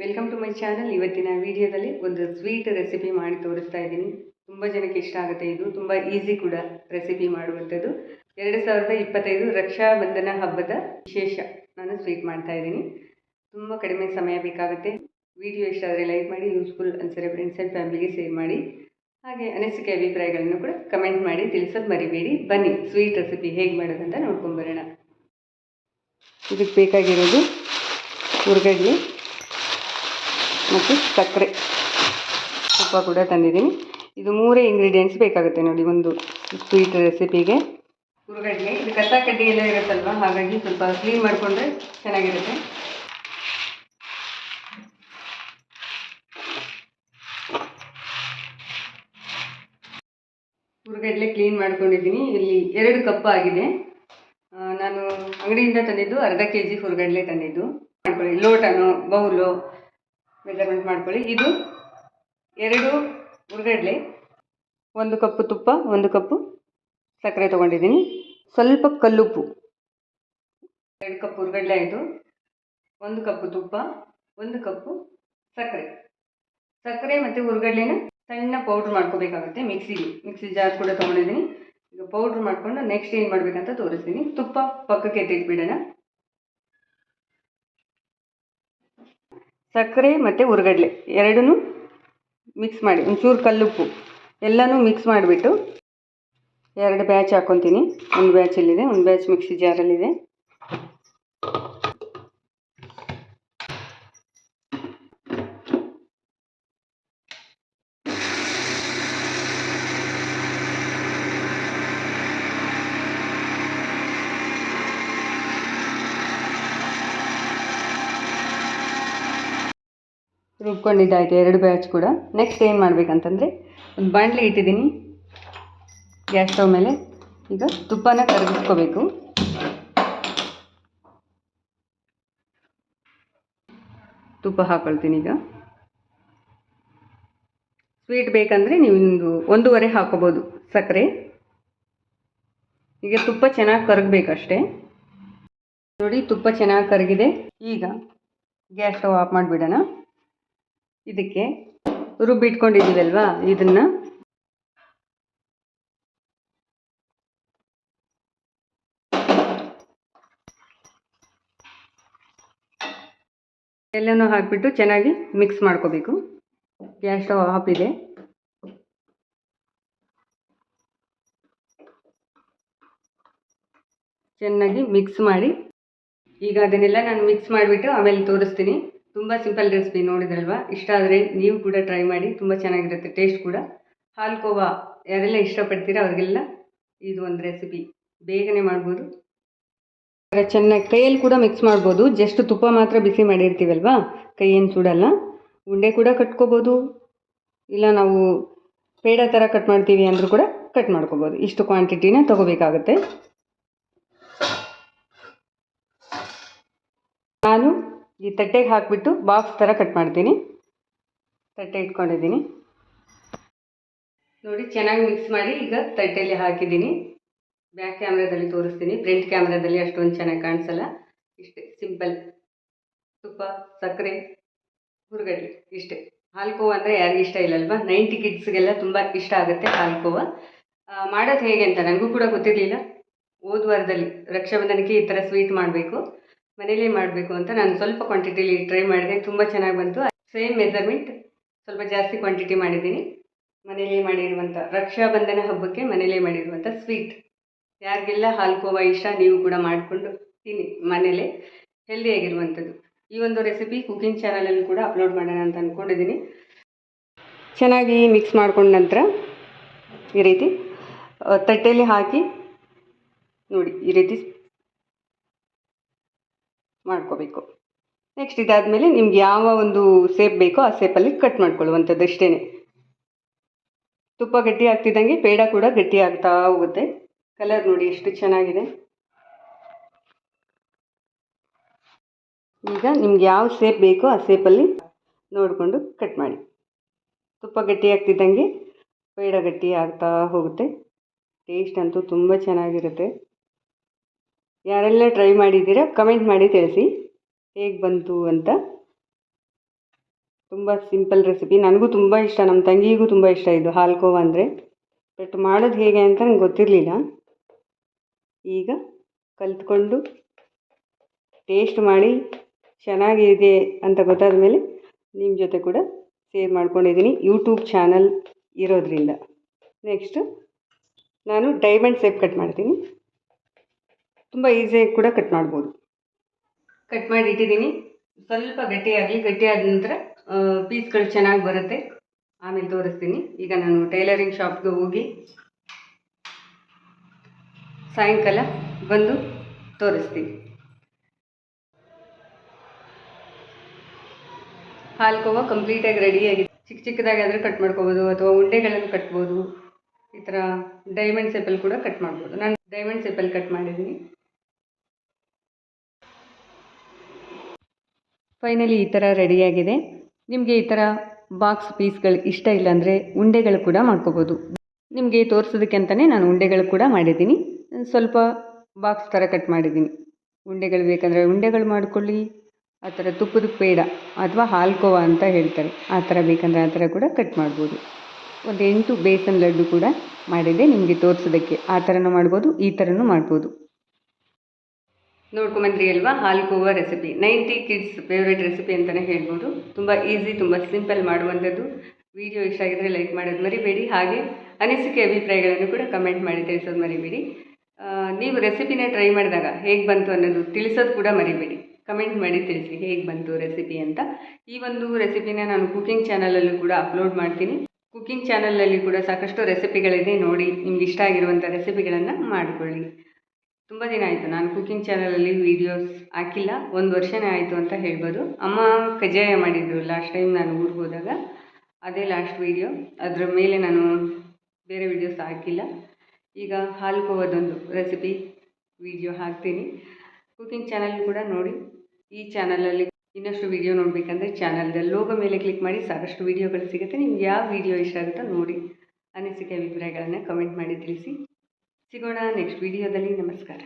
Welcome to my channel ಇವತ್ತಿನ ವಿಡಿಯೋದಲ್ಲಿ ಒಂದು ಸ್ವೀಟ್ ರೆಸಿಪಿ ಮಾಡಿ ತೋರಿಸ್ತಾ ಇದ್ದೀನಿ. ತುಂಬ ಜನಕ್ಕೆ ಇಷ್ಟ ಆಗುತ್ತೆ ಇದು. ತುಂಬ ಈಸಿ ಕೂಡ ರೆಸಿಪಿ ಮಾಡುವಂಥದ್ದು. ಎರಡು ಸಾವಿರದ ಇಪ್ಪತ್ತೈದು ರಕ್ಷಾಬಂಧನ ಹಬ್ಬದ ವಿಶೇಷ ನಾನು ಸ್ವೀಟ್ ಮಾಡ್ತಾ ಇದ್ದೀನಿ. ತುಂಬ ಕಡಿಮೆ ಸಮಯ ಬೇಕಾಗುತ್ತೆ. ವಿಡಿಯೋ ಇಷ್ಟ ಆದರೆ ಲೈಕ್ ಮಾಡಿ ಯೂಸ್ಫುಲ್ ಅನ್ಸರೆ ಫ್ರೆಂಡ್ಸ್ ಆ್ಯಂಡ್ ಫ್ಯಾಮಿಲಿಗೆ ಶೇರ್ ಮಾಡಿ. ಹಾಗೆ ಅನಿಸಿಕೆ ಅಭಿಪ್ರಾಯಗಳನ್ನು ಕೂಡ ಕಮೆಂಟ್ ಮಾಡಿ, ತಿಳಿಸೋದು ಮರಿಬೇಡಿ. ಬನ್ನಿ ಸ್ವೀಟ್ ರೆಸಿಪಿ ಹೇಗೆ ಮಾಡೋದಂತ ನೋಡ್ಕೊಂಬರೋಣ ಇದಕ್ಕೆ ಬೇಕಾಗಿರೋದು ಹುರ್ಗಡ್ಲೆ ಮತ್ತು ಸಕ್ಕರೆ. ತುಪ್ಪ ಕೂಡ ತಂದಿದ್ದೀನಿ. ಇದು ಮೂರೇ ಇಂಗ್ರೀಡಿಯೆಂಟ್ಸ್ ಬೇಕಾಗುತ್ತೆ ನೋಡಿ, ಒಂದು ಸ್ವೀಟ್ ರೆಸಿಪಿಗೆ ಹುರುಗಡ್ಡೆ ಇದು ಕಸ ಕಡ್ಡಿ ಎಲ್ಲ ಇರುತ್ತಲ್ವ? ಹಾಗಾಗಿ ಸ್ವಲ್ಪ ಕ್ಲೀನ್ ಮಾಡಿಕೊಂಡ್ರೆ ಚೆನ್ನಾಗಿರುತ್ತೆ. ಹುರುಗಡ್ಲೆ ಕ್ಲೀನ್ ಮಾಡ್ಕೊಂಡಿದ್ದೀನಿ. ಇಲ್ಲಿ ಎರಡು ಕಪ್ ಆಗಿದೆ. ನಾನು ಅಂಗಡಿಯಿಂದ ತಂದಿದ್ದು ಅರ್ಧ ಕೆ ಜಿ ಹುರುಗಡ್ಲೆ ತಂದಿದ್ದು. ಮಾಡ್ಕೊಳ್ಳಿ. ಲೋಟನೋ, ಬೌಲು ಮೆಜರ್ಮೆಂಟ್ ಮಾಡ್ಕೊಳ್ಳಿ. ಇದು ಎರಡು ಹುರುಗಡ್ಲೆ ಒಂದು ಕಪ್ಪು ತುಪ್ಪ, ಒಂದು ಕಪ್ಪು ಸಕ್ಕರೆ ತೊಗೊಂಡಿದ್ದೀನಿ. ಸ್ವಲ್ಪ ಕಲ್ಲುಪ್ಪು. ಎರಡು ಕಪ್ ಹುರುಗಡ್ಲೆ ಆಯಿತು. ಒಂದು ಕಪ್ಪು ತುಪ್ಪ, ಒಂದು ಕಪ್ಪು ಸಕ್ಕರೆ. ಸಕ್ಕರೆ ಮತ್ತು ಹುರುಗಡ್ಲೆನ ಸಣ್ಣ ಪೌಡ್ರ್ ಮಾಡ್ಕೋಬೇಕಾಗುತ್ತೆ ಮಿಕ್ಸಿಗೆ ಮಿಕ್ಸಿ ಜಾರ್ ಕೂಡ ತೊಗೊಂಡಿದ್ದೀನಿ. ಈಗ ಪೌಡ್ರ್ ಮಾಡಿಕೊಂಡು ನೆಕ್ಸ್ಟ್ ಏನು ಮಾಡಬೇಕಂತ ತೋರಿಸ್ತೀನಿ. ತುಪ್ಪ ಪಕ್ಕಕ್ಕೆ ಎತ್ತಿಟ್ಬಿಡೋಣ. ಸಕ್ಕರೆ ಮತ್ತು ಹುರ್ಗಡ್ಲೆ ಎರಡೂ ಮಿಕ್ಸ್ ಮಾಡಿ, ಒಂಚೂರು ಕಲ್ಲುಪ್ಪು ಎಲ್ಲನೂ ಮಿಕ್ಸ್ ಮಾಡಿಬಿಟ್ಟು ಎರಡು ಬ್ಯಾಚ್ ಹಾಕ್ಕೊತೀನಿ ಒಂದು ಬ್ಯಾಚಲ್ಲಿದೆ ಒಂದು ಬ್ಯಾಚ್ ಮಿಕ್ಸಿ ಜಾರಲ್ಲಿದೆ ರುಬ್ಕೊಂಡಿದ್ದಾಯಿತು, ಎರಡು ಬ್ಯಾಚ್ ಕೂಡ. ನೆಕ್ಸ್ಟ್ ಏನು ಮಾಡಬೇಕಂತಂದರೆ, ಒಂದು ಬಾಣಲೆ ಇಟ್ಟಿದ್ದೀನಿ. ಗ್ಯಾಸ್ ಸ್ಟವ್ ಮೇಲೆ. ಈಗ ತುಪ್ಪನ ಕರಗಿಸ್ಕೋಬೇಕು. ತುಪ್ಪ ಹಾಕೊಳ್ತೀನಿ ಈಗ. ಸ್ವೀಟ್ ಬೇಕಂದರೆ ನೀವು ಒಂದು ಒಂದೂವರೆ ಹಾಕೋಬೋದು ಸಕ್ಕರೆ. ಈಗ ತುಪ್ಪ ಚೆನ್ನಾಗಿ ಕರಗಬೇಕಷ್ಟೇ. ನೋಡಿ, ತುಪ್ಪ ಚೆನ್ನಾಗಿ ಕರಗಿದೆ. ಈಗ ಗ್ಯಾಸ್ ಸ್ಟವ್ ಆಫ್ ಮಾಡಿಬಿಡೋಣ. ಇದಕ್ಕೆ ರುಬ್ಬಿಟ್ಕೊಂಡಿದ್ದೀವಲ್ವಾ ಇದನ್ನು? ಎಲ್ಲನೂ ಹಾಕಿಬಿಟ್ಟು ಚೆನ್ನಾಗಿ ಮಿಕ್ಸ್ ಮಾಡ್ಕೋಬೇಕು. ಗ್ಯಾಸ್ ಸ್ಟವ್ ಆಫ್ ಇದೆ. ಚೆನ್ನಾಗಿ ಮಿಕ್ಸ್ ಮಾಡಿ. ಈಗ ಅದನ್ನೆಲ್ಲ ನಾನು ಮಿಕ್ಸ್ ಮಾಡಿಬಿಟ್ಟು ಆಮೇಲೆ ತೋರಿಸ್ತೀನಿ. ತುಂಬ ಸಿಂಪಲ್ ರೆಸಿಪಿ ನೋಡಿದ್ರಲ್ವಾ? ಇಷ್ಟ ಆದರೆ ನೀವು ಕೂಡ ಟ್ರೈ ಮಾಡಿ, ತುಂಬ ಚೆನ್ನಾಗಿರುತ್ತೆ ಟೇಸ್ಟ್ ಕೂಡ. ಹಾಲು ಕೋವಾ, ಯಾರೆಲ್ಲ ಇಷ್ಟಪಡ್ತೀರಾ ಅವರಿಗೆಲ್ಲ ಇದು ಒಂದು ರೆಸಿಪಿ ಬೇಗನೆ ಮಾಡ್ಬೋದು. ಚೆನ್ನಾಗಿ ಕೈಯಲ್ಲಿ ಕೂಡ ಮಿಕ್ಸ್ ಮಾಡ್ಬೋದು. ಜಸ್ಟ್ ತುಪ್ಪ ಮಾತ್ರ ಬಿಸಿ ಮಾಡಿರ್ತೀವಲ್ವಾ? ಕೈ ಏನು ಸುಡಲ್ಲ. ಉಂಡೆ ಕೂಡ ಕಟ್ಕೋಬೋದು. ಇಲ್ಲ ನಾವು ಪೇಡ ಥರ ಕಟ್ ಮಾಡ್ತೀವಿ ಅಂದರೂ ಕೂಡ ಕಟ್ ಮಾಡ್ಕೋಬೋದು. ಇಷ್ಟು ಕ್ವಾಂಟಿಟಿನ ತೊಗೋಬೇಕಾಗುತ್ತೆ ನಾನು ಈ ತಟ್ಟೆಗೆ ಹಾಕಿಬಿಟ್ಟು ಬಾಕ್ಸ್ ಥರ ಕಟ್ ಮಾಡ್ತೀನಿ. ತಟ್ಟೆ ಇಟ್ಕೊಂಡಿದ್ದೀನಿ. ನೋಡಿ, ಚೆನ್ನಾಗಿ ಮಿಕ್ಸ್ ಮಾಡಿ ಈಗ ತಟ್ಟೆಯಲ್ಲಿ ಹಾಕಿದ್ದೀನಿ. ಬ್ಯಾಕ್ ಕ್ಯಾಮ್ರಾದಲ್ಲಿ ತೋರಿಸ್ತೀನಿ. ಫ್ರಂಟ್ ಕ್ಯಾಮ್ರಾದಲ್ಲಿ ಅಷ್ಟೊಂದು ಚೆನ್ನಾಗಿ ಕಾಣಿಸಲ್ಲ. ಇಷ್ಟೇ ಸಿಂಪಲ್ ತುಪ್ಪ, ಸಕ್ಕರೆ, ಹುರುಗಡ್ಲೆ, ಇಷ್ಟೇ. ಹಾಲ್ಕೋವ ಅಂದರೆ ಯಾರಿಗೂ ಇಷ್ಟ ಇಲ್ಲಲ್ವಾ? ನೈಂಟಿ ಕಿಡ್ಸ್ಗೆಲ್ಲ ತುಂಬ ಇಷ್ಟ ಆಗುತ್ತೆ ಹಾಲ್ಕೋವ. ಮಾಡೋದು ಹೇಗೆ ಅಂತ ನನಗೂ ಕೂಡ ಗೊತ್ತಿರಲಿಲ್ಲ. ಹೋದ ವಾರದಲ್ಲಿ ರಕ್ಷಾಬಂಧನಕ್ಕೆ ಈ ಥರ ಸ್ವೀಟ್ ಮಾಡಬೇಕು. ಮನೇಲೇ ಮಾಡಬೇಕು ಅಂತ ನಾನು ಸ್ವಲ್ಪ ಕ್ವಾಂಟಿಟಿಲಿ ಟ್ರೈ ಮಾಡಿದೆ. ತುಂಬ ಚೆನ್ನಾಗಿ ಬಂತು. ಸೇಮ್ ಮೆಜರ್ಮೆಂಟ್ ಸ್ವಲ್ಪ ಜಾಸ್ತಿ ಕ್ವಾಂಟಿಟಿ ಮಾಡಿದ್ದೀನಿ. ಮನೇಲೇ ಮಾಡಿರುವಂಥ ರಕ್ಷಾಬಂಧನ ಹಬ್ಬಕ್ಕೆ ಮನೇಲೇ ಮಾಡಿರುವಂಥ ಸ್ವೀಟ್ ಯಾರಿಗೆಲ್ಲ ಹಾಲ್ಕೋವಾ ಇಷ್ಟ ನೀವು ಕೂಡ ಮಾಡಿಕೊಂಡು ತಿನ್ನಿ ಮನೇಲೇ ಹೆಲ್ದಿಯಾಗಿರುವಂಥದ್ದು ಈ ಒಂದು ರೆಸಿಪಿ ಕುಕಿಂಗ್ ಚಾನಲಲ್ಲಿ ಕೂಡ ಅಪ್ಲೋಡ್ ಮಾಡೋಣ ಅಂತ ಅಂದ್ಕೊಂಡಿದ್ದೀನಿ ಚೆನ್ನಾಗಿ ಮಿಕ್ಸ್ ಮಾಡ್ಕೊಂಡ ನಂತರ ಈ ರೀತಿ ತಟ್ಟೆಯಲ್ಲಿ ಹಾಕಿ ನೋಡಿ ಈ ರೀತಿ ಮಾಡ್ಕೋಬೇಕು. ನೆಕ್ಸ್ಟ್ ಇದಾದಮೇಲೆ ನಿಮ್ಗೆ ಯಾವ ಒಂದು ಸೇಪ್ ಬೇಕೋ ಆ ಸೇಪಲ್ಲಿ ಕಟ್ ಮಾಡ್ಕೊಳ್ಳುವಂಥದ್ದು ಅಷ್ಟೇ ತುಪ್ಪ ಗಟ್ಟಿ ಆಗ್ತಿದ್ದಂಗೆ ಪೇಡ ಕೂಡ ಗಟ್ಟಿ ಆಗ್ತಾ ಹೋಗುತ್ತೆ. ಕಲರ್ ನೋಡಿ ಎಷ್ಟು ಚೆನ್ನಾಗಿದೆ. ಈಗ ನಿಮ್ಗೆ ಯಾವ ಸೇಪ್ ಬೇಕೋ ಆ ಸೇಪಲ್ಲಿ ನೋಡಿಕೊಂಡು ಕಟ್ ಮಾಡಿ. ತುಪ್ಪ ಗಟ್ಟಿ ಆಗ್ತಿದ್ದಂಗೆ ಪೇಡ ಗಟ್ಟಿ ಆಗ್ತಾ ಹೋಗುತ್ತೆ. ಟೇಸ್ಟ್ ಅಂತೂ ತುಂಬ ಚೆನ್ನಾಗಿರುತ್ತೆ. ಯಾರೆಲ್ಲ ಟ್ರೈ ಮಾಡಿದ್ದೀರಾ ಕಮೆಂಟ್ ಮಾಡಿ ತಿಳಿಸಿ. ಹೇಗೆ ಬಂತು ಅಂತ. ತುಂಬ ಸಿಂಪಲ್ ರೆಸಿಪಿ ನನಗೂ ತುಂಬ ಇಷ್ಟ ನಮ್ಮ ತಂಗಿಗೂ ತುಂಬ ಇಷ್ಟ ಇದು, ಹಾಲ್ಕೋವ ಅಂದರೆ. ಬಟ್ ಮಾಡೋದು ಹೇಗೆ ಅಂತ ನಂಗೆ ಗೊತ್ತಿರಲಿಲ್ಲ. ಈಗ ಕಲ್ತ್ಕೊಂಡು ಟೇಸ್ಟ್ ಮಾಡಿ ಚೆನ್ನಾಗಿದೆ ಅಂತ ಗೊತ್ತಾದ ಮೇಲೆ ನಿಮ್ಮ ಜೊತೆ ಕೂಡ ಶೇರ್ ಮಾಡ್ಕೊಂಡಿದ್ದೀನಿ. ಯೂಟ್ಯೂಬ್ ಚಾನಲ್ ಇರೋದ್ರಿಂದ. ನೆಕ್ಸ್ಟು ನಾನು ಡೈಮಂಡ್ ಸೇಪ್ ಕಟ್ ಮಾಡ್ತೀನಿ. ತುಂಬ ಈಸಿಯಾಗಿ ಕೂಡ ಕಟ್ ಮಾಡ್ಬೋದು. ಕಟ್ ಮಾಡಿ ಇಟ್ಟಿದ್ದೀನಿ ಸ್ವಲ್ಪ ಗಟ್ಟಿಯಾಗಲಿ, ಗಟ್ಟಿಯಾದ ನಂತರ ಪೀಸ್ಗಳು ಚೆನ್ನಾಗಿ ಬರುತ್ತೆ. ಆಮೇಲೆ ತೋರಿಸ್ತೀನಿ. ಈಗ ನಾನು ಟೈಲರಿಂಗ್ ಶಾಪ್ಗೆ ಹೋಗಿ ಸಾಯಂಕಾಲ ಬಂದು ತೋರಿಸ್ತೀನಿ. ಹಾಲ್ಕೋವ ಕಂಪ್ಲೀಟಾಗಿ ರೆಡಿಯಾಗಿದೆ ಚಿಕ್ಕ ಚಿಕ್ಕದಾಗಿ ಆದರೂ ಕಟ್ ಮಾಡ್ಕೋಬೋದು, ಅಥವಾ ಉಂಡೆಗಳನ್ನು ಕಟ್ಬೋದು. ಈ ಥರ ಡೈಮಂಡ್ ಸೇಪಲ್ಲಿ ಕೂಡ ಕಟ್ ಮಾಡ್ಬೋದು. ನಾನು ಡೈಮಂಡ್ ಸೇಪಲ್ಲಿ ಕಟ್ ಮಾಡಿದ್ದೀನಿ. ಫೈನಲಿ ಈ ಥರ ರೆಡಿಯಾಗಿದೆ ನಿಮಗೆ ಈ ಥರ ಬಾಕ್ಸ್ ಪೀಸ್ಗಳು ಇಷ್ಟ ಇಲ್ಲ ಅಂದರೆ ಉಂಡೆಗಳು ಕೂಡ ಮಾಡ್ಕೋಬೋದು. ನಿಮಗೆ ತೋರಿಸೋದಕ್ಕೆ ಅಂತಲೇ ನಾನು ಉಂಡೆಗಳು ಕೂಡ ಮಾಡಿದ್ದೀನಿ. ಸ್ವಲ್ಪ ಬಾಕ್ಸ್ ಥರ ಕಟ್ ಮಾಡಿದ್ದೀನಿ. ಉಂಡೆಗಳು ಬೇಕಂದರೆ ಉಂಡೆಗಳು ಮಾಡಿಕೊಳ್ಳಿ. ಆ ಥರ ತುಪ್ಪದ ಪೇಡ ಅಥವಾ ಹಾಲ್ಕೋವ ಅಂತ ಹೇಳ್ತಾರೆ. ಆ ಥರ ಬೇಕಂದರೆ ಆ ಥರ ಕೂಡ ಕಟ್ ಮಾಡ್ಬೋದು. ಒಂದು ಎಂಟು ಬೇಸನ್ ಲಡ್ಡು ಕೂಡ ಮಾಡಿದೆ ನಿಮಗೆ ತೋರಿಸೋದಕ್ಕೆ. ಆ ಥರನೂ ಮಾಡ್ಬೋದು, ಈ ಥರನೂ ಮಾಡ್ಬೋದು. ನೋಡ್ಕೊಂಬಂದ್ರಿ ಅಲ್ವಾ? ಹಾಲ್ಕೋವ recipe ninety kids favourite recipe ಅಂತಲೇ ಹೇಳ್ಬೋದು. ತುಂಬ ಈಸಿ ತುಂಬ ಸಿಂಪಲ್ ಮಾಡುವಂಥದ್ದು. ವಿಡಿಯೋ ಇಷ್ಟ ಆಗಿದ್ರೆ ಲೈಕ್ ಮಾಡೋದು ಮರಿಬೇಡಿ. ಹಾಗೆ ಅನಿಸಿಕೆ ಅಭಿಪ್ರಾಯಗಳನ್ನು ಕೂಡ ಕಮೆಂಟ್ ಮಾಡಿ ತಿಳಿಸೋದು ಮರಿಬೇಡಿ. ನೀವು ರೆಸಿಪಿನ ಟ್ರೈ ಮಾಡಿದಾಗ ಹೇಗೆ ಬಂತು ಅನ್ನೋದು ತಿಳಿಸೋದು ಕೂಡ ಮರಿಬೇಡಿ. ಕಮೆಂಟ್ ಮಾಡಿ ತಿಳಿಸಿ ಹೇಗೆ ಬಂತು ರೆಸಿಪಿ ಅಂತ. ಈ ಒಂದು ರೆಸಿಪಿನ ನಾನು ಕುಕಿಂಗ್ ಚಾನಲಲ್ಲೂ ಕೂಡ ಅಪ್ಲೋಡ್ ಮಾಡ್ತೀನಿ. ಕುಕಿಂಗ್ ಚಾನಲಲ್ಲಿ ಕೂಡ ಸಾಕಷ್ಟು ರೆಸಿಪಿಗಳಿದೆ ನೋಡಿ, ನಿಮ್ಗೆ ಇಷ್ಟ ಆಗಿರುವಂಥ ರೆಸಿಪಿಗಳನ್ನು ಮಾಡಿಕೊಳ್ಳಿ. ತುಂಬ ದಿನ ಆಯಿತು. ನಾನು ಕುಕಿಂಗ್ ಚಾನಲಲ್ಲಿ ವೀಡಿಯೋಸ್ ಹಾಕಿಲ್ಲ. ಒಂದು ವರ್ಷನೇ ಆಯಿತು ಅಂತ ಹೇಳ್ಬೋದು. ಅಮ್ಮ ಕಜ್ಜಾಯ ಮಾಡಿದರು ಲಾಸ್ಟ್ ಟೈಮ್ ನಾನು ಊರಿಗೆ ಹೋದಾಗ. ಅದೇ ಲಾಸ್ಟ್ ವೀಡಿಯೋ ಅದರ ಮೇಲೆ ನಾನು ಬೇರೆ ವೀಡಿಯೋಸ್ ಹಾಕಿಲ್ಲ. ಈಗ ಹಾಲು ಕೋವದೊಂದು ರೆಸಿಪಿ ವಿಡಿಯೋ ಹಾಕ್ತೀನಿ. ಕುಕಿಂಗ್ ಚಾನಲ್ ಕೂಡ ನೋಡಿ. ಈ ಚಾನಲಲ್ಲಿ ಇನ್ನಷ್ಟು ವಿಡಿಯೋ ನೋಡಬೇಕಂದ್ರೆ ಚಾನಲ್ದ ಲೋಗೋ ಮೇಲೆ ಕ್ಲಿಕ್ ಮಾಡಿ ಸಾಕಷ್ಟು ವೀಡಿಯೋಗಳು ಸಿಗುತ್ತೆ. ನಿಮ್ಗೆ ಯಾವ ವಿಡಿಯೋ ಇಷ್ಟ ಆಗುತ್ತೋ ನೋಡಿ. ಅನಿಸಿಕೆ ಅಭಿಪ್ರಾಯಗಳನ್ನು ಕಮೆಂಟ್ ಮಾಡಿ ತಿಳಿಸಿ. ಸಿಗೋಣ ನೆಕ್ಸ್ಟ್ ವಿಡಿಯೋದಲ್ಲಿ ನಮಸ್ಕಾರ.